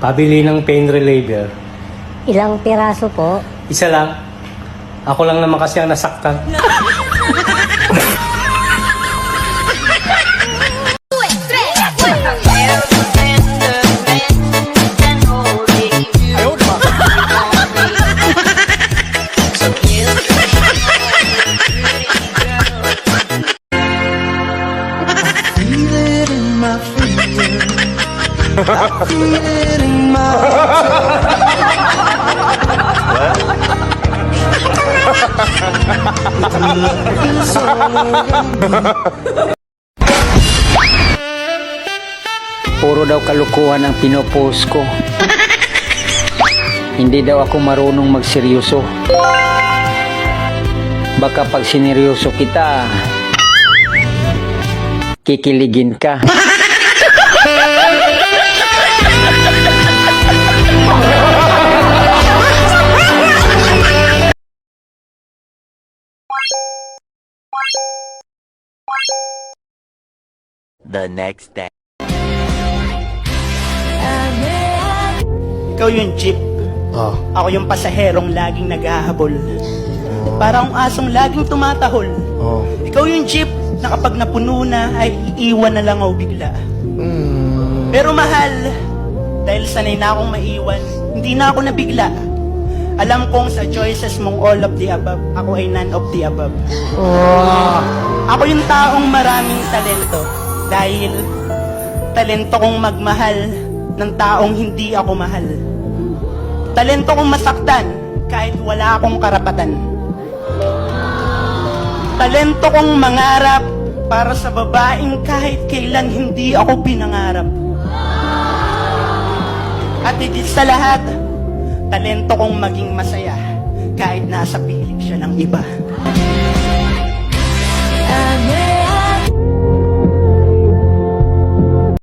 Pabili ng pain reliever. Ilang piraso po? Isa lang. Ako lang naman kasi ang nasaktan. My Puro daw kalukuhan ang pinopost ko. Hindi daw ako marunong magseryoso. Baka pag sineryoso kita, kikiligin ka. the next day. Ikaw yung jeep. Oh. Ako yung pasaherong laging naghahabol. Parang asong laging tumatahol. Oh. Ikaw yung jeep na kapag napuno na ay iiwan na lang ako bigla. Pero mahal, dahil sanay na akong maiwan, hindi na ako nabigla. Alam kong sa choices mong all of the above, ako ay none of the above. Ako yung taong maraming talento dahil talento kong magmahal ng taong hindi ako mahal. Talento kong masaktan kahit wala akong karapatan. Talento kong mangarap para sa babaeng kahit kailan hindi ako pinangarap. At higit sa lahat, talento kong maging masaya kahit nasa piling siya ng iba.